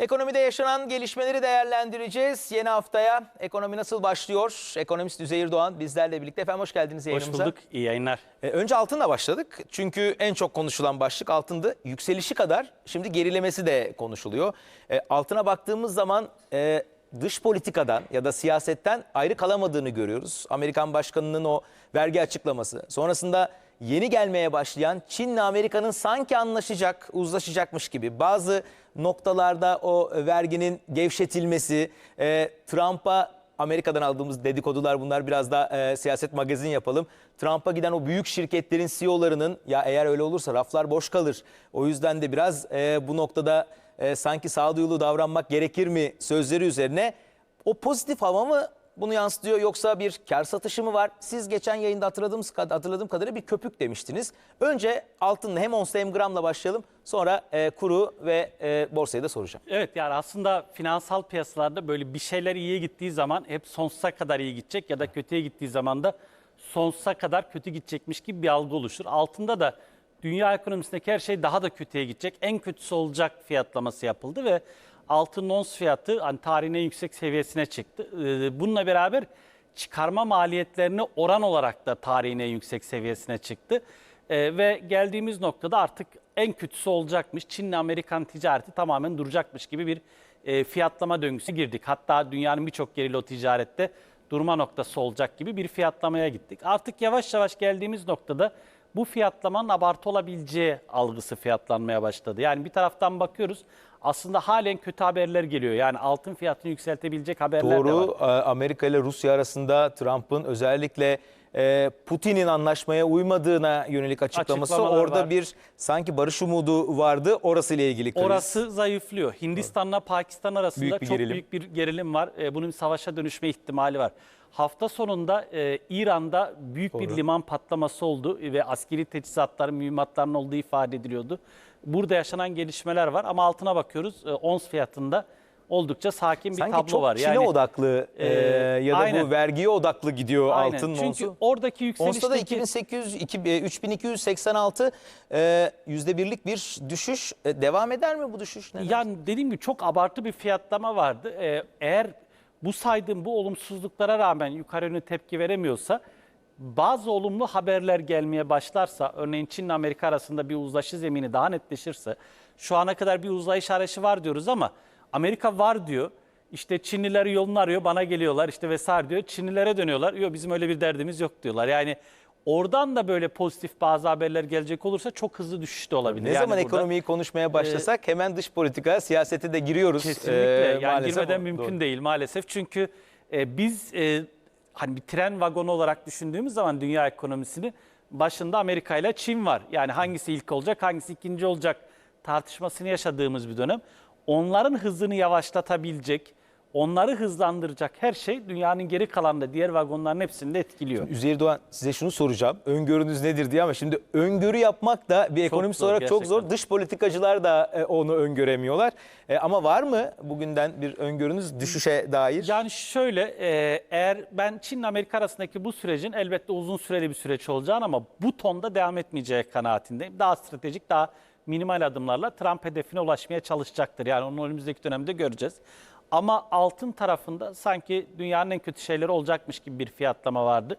Ekonomide yaşanan gelişmeleri değerlendireceğiz. Yeni haftaya ekonomi nasıl başlıyor? Ekonomist Üzeyir Doğan bizlerle birlikte. Efendim hoş geldiniz Hoş yayınımıza. bulduk. İyi yayınlar. E, Önce altınla başladık. Çünkü en çok konuşulan başlık altındı. Yükselişi kadar şimdi gerilemesi de konuşuluyor. E, altına baktığımız zaman e, dış politikadan ya da siyasetten ayrı kalamadığını görüyoruz. Amerikan başkanının o vergi açıklaması. Sonrasında yeni gelmeye başlayan Çin'le Amerika'nın sanki anlaşacak, uzlaşacakmış gibi bazı noktalarda o verginin gevşetilmesi, e, Trump'a Amerika'dan aldığımız dedikodular bunlar biraz da e, siyaset magazin yapalım. Trump'a giden o büyük şirketlerin CEO'larının ya eğer öyle olursa raflar boş kalır. O yüzden de biraz e, bu noktada e, sanki sağduyulu davranmak gerekir mi sözleri üzerine o pozitif hava mı bunu yansıtıyor yoksa bir kar satışı mı var? Siz geçen yayında hatırladığım, hatırladığım kadarıyla bir köpük demiştiniz. Önce altınla hem onsa hem gramla başlayalım. Sonra e, kuru ve e, borsayı da soracağım. Evet yani aslında finansal piyasalarda böyle bir şeyler iyiye gittiği zaman hep sonsuza kadar iyi gidecek ya da kötüye gittiği zaman da sonsuza kadar kötü gidecekmiş gibi bir algı oluşur. Altında da dünya ekonomisindeki her şey daha da kötüye gidecek. En kötüsü olacak fiyatlaması yapıldı ve altın ons fiyatı hani tarihin en yüksek seviyesine çıktı. Ee, Bununla beraber çıkarma maliyetlerini oran olarak da tarihin en yüksek seviyesine çıktı. Ee, ve geldiğimiz noktada artık en kötüsü olacakmış. Çin'le Amerikan ticareti tamamen duracakmış gibi bir e, fiyatlama döngüsü girdik. Hatta dünyanın birçok yeriyle o ticarette durma noktası olacak gibi bir fiyatlamaya gittik. Artık yavaş yavaş geldiğimiz noktada bu fiyatlamanın abartı olabileceği algısı fiyatlanmaya başladı. Yani bir taraftan bakıyoruz aslında halen kötü haberler geliyor. Yani altın fiyatını yükseltebilecek haberler de var. Doğru e, Amerika ile Rusya arasında Trump'ın özellikle e, Putin'in anlaşmaya uymadığına yönelik açıklaması orada var. bir sanki barış umudu vardı. Orası ile ilgili kriz. Orası zayıflıyor. Hindistan'la Pakistan arasında Büyük bir çok gerilim. büyük bir gerilim var. Ee, bunun savaşa dönüşme ihtimali var. Hafta sonunda e, İran'da büyük bir Doğru. liman patlaması oldu ve askeri teçhizatların, mühimmatların olduğu ifade ediliyordu. Burada yaşanan gelişmeler var ama altına bakıyoruz e, ons fiyatında oldukça sakin bir Sanki tablo çok var. Çin'e odaklı e, e, ya da aynen. bu vergiye odaklı gidiyor Aynen. altın Çünkü onsu. oradaki Onsta da yükselişteki 2800, iki- e, 3286 e, yüzde birlik bir düşüş E, devam eder mi bu düşüş? Ne Yani dediğim gibi çok abartı bir fiyatlama vardı. Ee, eğer bu saydığım bu olumsuzluklara rağmen yukarı yönlü tepki veremiyorsa bazı olumlu haberler gelmeye başlarsa örneğin Çin ile Amerika arasında bir uzlaşı zemini daha netleşirse şu ana kadar bir uzlayış arayışı var diyoruz ama Amerika var diyor. İşte Çinliler yolunu arıyor bana geliyorlar işte vesaire diyor. Çinlilere dönüyorlar. Yok bizim öyle bir derdimiz yok diyorlar. Yani oradan da böyle pozitif bazı haberler gelecek olursa çok hızlı düşüş de olabilir. Ne Yani zaman burada- ekonomiyi konuşmaya başlasak hemen dış politika siyasete de giriyoruz. Kesinlikle. E, yani maalesef girmeden o- mümkün doğru. değil maalesef. Çünkü e, biz e, hani bir tren vagonu olarak düşündüğümüz zaman dünya ekonomisini başında Amerika ile Çin var. Yani hangisi ilk olacak, hangisi ikinci olacak tartışmasını yaşadığımız bir dönem. Onların hızını yavaşlatabilecek, onları hızlandıracak her şey dünyanın geri kalanında diğer vagonların hepsini de etkiliyor. Üzeyir Doğan size şunu soracağım. Öngörünüz nedir diye ama şimdi öngörü yapmak da bir ekonomist zor, olarak çok zor. Dış politikacılar da e, onu öngöremiyorlar. E, ama var mı bugünden bir öngörünüz düşüşe dair? Yani şöyle e, eğer ben Çin Amerika arasındaki bu sürecin elbette uzun süreli bir süreç olacağını ama bu tonda devam etmeyeceği kanaatindeyim. Daha stratejik, daha minimal adımlarla Trump hedefine ulaşmaya çalışacaktır. Yani onu önümüzdeki dönemde göreceğiz. Ama altın tarafında sanki dünyanın en kötü şeyleri olacakmış gibi bir fiyatlama vardı.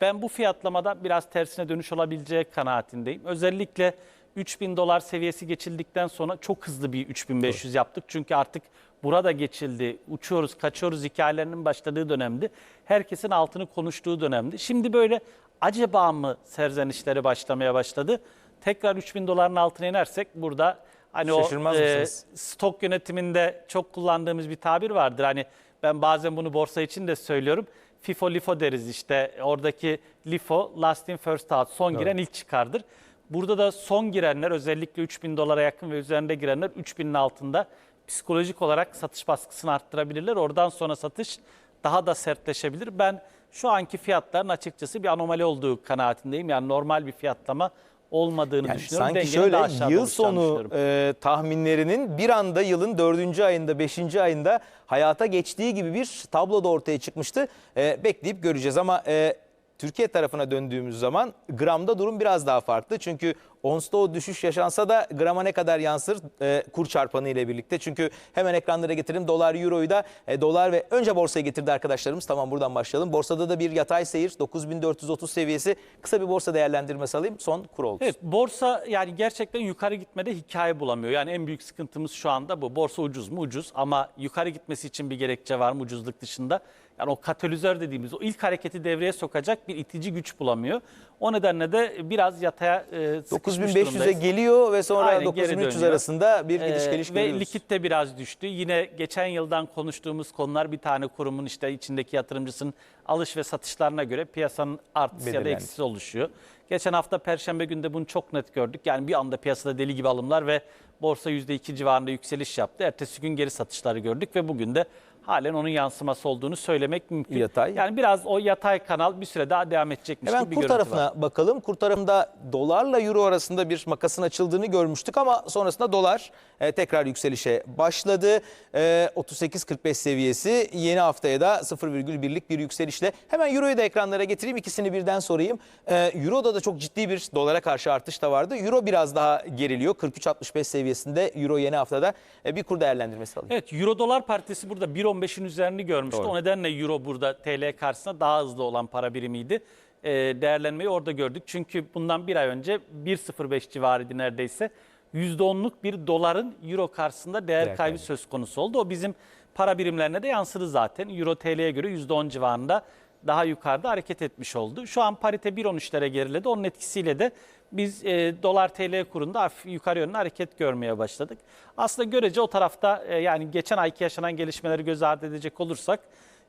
Ben bu fiyatlamada biraz tersine dönüş olabileceği kanaatindeyim. Özellikle 3000 dolar seviyesi geçildikten sonra çok hızlı bir 3500 yaptık. Çünkü artık burada geçildi, uçuyoruz, kaçıyoruz hikayelerinin başladığı dönemdi. Herkesin altını konuştuğu dönemdi. Şimdi böyle acaba mı serzenişleri başlamaya başladı? Tekrar 3000 doların altına inersek burada hani Şaşırmaz o e, stok yönetiminde çok kullandığımız bir tabir vardır. Hani ben bazen bunu borsa için de söylüyorum. FIFO LIFO deriz işte. Oradaki LIFO last in first out son giren ilk çıkardır. Burada da son girenler özellikle 3000 dolara yakın ve üzerinde girenler 3000'in altında psikolojik olarak satış baskısını arttırabilirler. Oradan sonra satış daha da sertleşebilir. Ben şu anki fiyatların açıkçası bir anomali olduğu kanaatindeyim. Yani normal bir fiyatlama olmadığını Yani düşünüyorum. sanki Dengenin şöyle yıl sonu e, tahminlerinin bir anda yılın dördüncü ayında, beşinci ayında hayata geçtiği gibi bir tablo da ortaya çıkmıştı. E, bekleyip göreceğiz ama e, Türkiye tarafına döndüğümüz zaman gramda durum biraz daha farklı. Çünkü Onsta o düşüş yaşansa da grama ne kadar yansır e, kur çarpanı ile birlikte. Çünkü hemen ekranlara getirelim dolar euroyu da e, dolar ve önce borsaya getirdi arkadaşlarımız. Tamam buradan başlayalım. Borsada da bir yatay seyir 9430 seviyesi. Kısa bir borsa değerlendirmesi alayım. Son kur oldu. Evet borsa yani gerçekten yukarı gitmede hikaye bulamıyor. Yani en büyük sıkıntımız şu anda bu. Borsa ucuz mu? Ucuz ama yukarı gitmesi için bir gerekçe var mı ucuzluk dışında? Yani o katalizör dediğimiz o ilk hareketi devreye sokacak bir itici güç bulamıyor. O nedenle de biraz yataya e, sıkışmış 9500'e durumdayız. geliyor ve sonra Aynen, geri 9300 dönüyor. arasında bir gidiş Ee, geliş Ve görüyoruz. likit de biraz düştü. Yine geçen yıldan konuştuğumuz konular bir tane kurumun işte içindeki yatırımcısının alış ve satışlarına göre piyasanın artısı ya da Belirlendi. eksisi oluşuyor. Geçen hafta Perşembe günde bunu çok net gördük. Yani bir anda piyasada deli gibi alımlar ve borsa %2 civarında yükseliş yaptı. Ertesi gün geri satışları gördük ve bugün de halen onun yansıması olduğunu söylemek mümkün. Yatay. Yani biraz o yatay kanal bir süre daha devam edecekmiş Hemen gibi kur tarafına var. bakalım. Kur tarafında dolarla euro arasında bir makasın açıldığını görmüştük ama sonrasında dolar e, tekrar yükselişe başladı. E, 38.45 seviyesi yeni haftaya da 0,1'lik bir yükselişle. Hemen euroyu da ekranlara getireyim ikisini birden sorayım. E, Euro'da da çok ciddi bir dolara karşı artış da vardı. Euro biraz daha geriliyor. 43.65 seviyesinde euro yeni haftada. E, bir kur değerlendirmesi alayım. Evet Euro dolar paritesi burada 1.15'in üzerini görmüştü. Doğru. O nedenle Euro burada TL karşısında daha hızlı olan para birimiydi. Ee, değerlenmeyi orada gördük. Çünkü bundan bir ay önce 1.05 civarıydı neredeyse. %10'luk bir doların Euro karşısında değer, Değer kaybı kaybı. söz konusu oldu. O bizim para birimlerine de yansıdı zaten. Euro TL'ye göre %10 civarında daha yukarıda hareket etmiş oldu. Şu an parite 1.13'lere geriledi. Onun etkisiyle de biz e, dolar TL kurunda yukarı yönlü hareket görmeye başladık. Aslında görece o tarafta e, yani geçen ayki yaşanan gelişmeleri göz ardı edecek olursak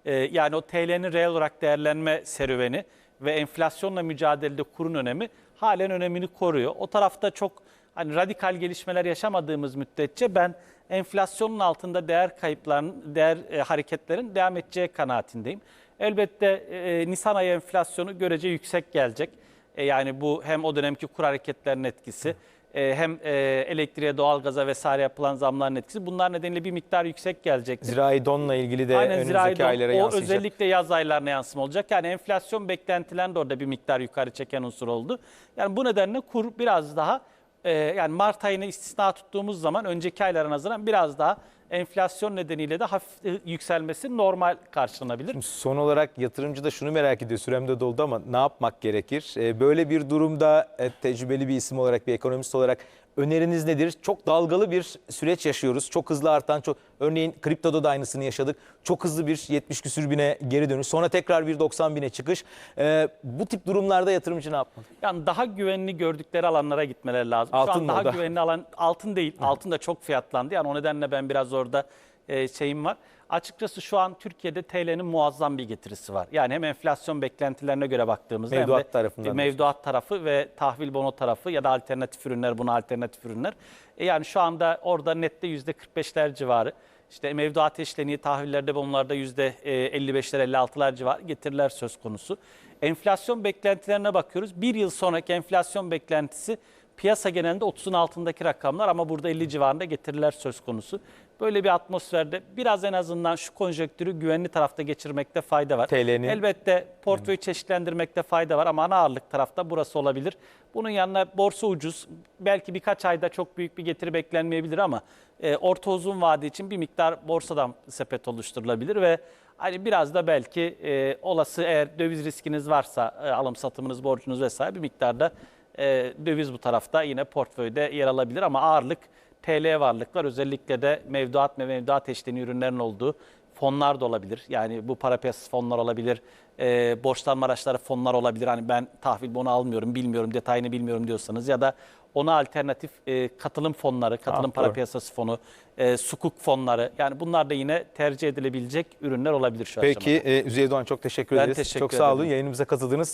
e, yani o TL'nin reel olarak değerlenme serüveni ve enflasyonla mücadelede kurun önemi halen önemini koruyor. O tarafta çok hani radikal gelişmeler yaşamadığımız müddetçe ben enflasyonun altında değer kayıplarının, değer e, hareketlerin devam edeceği kanaatindeyim. Elbette e, Nisan ayı enflasyonu görece yüksek gelecek. E, yani bu hem o dönemki kur hareketlerinin etkisi e, hem e, elektriğe, doğalgaza vesaire yapılan zamların etkisi. Bunlar nedeniyle bir miktar yüksek gelecektir. Zirai donla ilgili de Aynen önümüzdeki zirai don, aylara o yansıyacak. özellikle yaz aylarına yansıma olacak. Yani enflasyon beklentilerini de orada bir miktar yukarı çeken unsur oldu. Yani bu nedenle kur biraz daha e, yani Mart ayını istisna tuttuğumuz zaman önceki aylara nazaran biraz daha enflasyon nedeniyle de hafif e, yükselmesi normal karşılanabilir. Son olarak yatırımcı da şunu merak ediyor. Sürem de doldu ama ne yapmak gerekir? Ee, Böyle bir durumda e, tecrübeli bir isim olarak, bir ekonomist olarak öneriniz nedir? Çok dalgalı bir süreç yaşıyoruz. Çok hızlı artan, çok örneğin kriptoda da aynısını yaşadık. Çok hızlı bir 70 küsür bine geri dönüş. Sonra tekrar bir 90 bine çıkış. Ee, Bu tip durumlarda yatırımcı ne yapmalı? Yani daha güvenli gördükleri alanlara gitmeleri lazım. Şu Altın an mı daha o da? güvenli alan altın değil. Altın da çok fiyatlandı. Yani o nedenle ben biraz orada e, şeyim var. Açıkçası şu an Türkiye'de TL'nin muazzam bir getirisi var. Yani hem enflasyon beklentilerine göre baktığımızda Mevduat hem de tarafından e, mevduat tarafı ve tahvil bono tarafı ya da alternatif ürünler buna alternatif ürünler. E, yani şu anda orada nette %45'ler civarı. İşte mevduat işleniği tahvillerde bonlarda %55'ler 56'lar civarı getiriler söz konusu. Enflasyon beklentilerine bakıyoruz. Bir yıl sonraki enflasyon beklentisi piyasa genelinde 30'un altındaki rakamlar ama burada 50 civarında getiriler söz konusu. Böyle bir atmosferde biraz en azından şu konjonktürü güvenli tarafta geçirmekte fayda var. TL'nin Elbette portföyü çeşitlendirmekte fayda var ama ana ağırlık tarafta burası olabilir. Bunun yanına borsa ucuz. Belki birkaç ayda çok büyük bir getiri beklenmeyebilir ama e, orta uzun vade için bir miktar borsadan sepet oluşturulabilir ve hani biraz da belki e, olası eğer döviz riskiniz varsa e, alım satımınız, borcunuz vesaire bir miktarda e, döviz bu tarafta yine portföyde yer alabilir ama ağırlık TL varlıklar özellikle de mevduat ve mevduat eşleni ürünlerin olduğu fonlar da olabilir. Yani bu para piyasası fonlar olabilir, e, borçlanma araçları fonlar olabilir. Hani ben tahvil bonu almıyorum, bilmiyorum, detayını bilmiyorum diyorsanız ya da ona alternatif e, katılım fonları, katılım Ah, para doğru. piyasası fonu, e, sukuk fonları yani bunlar da yine tercih edilebilecek ürünler olabilir şu Peki aşamada. e, Üzeyir Doğan çok teşekkür Ben ederiz. teşekkür çok sağ olun yayınımıza katıldınız.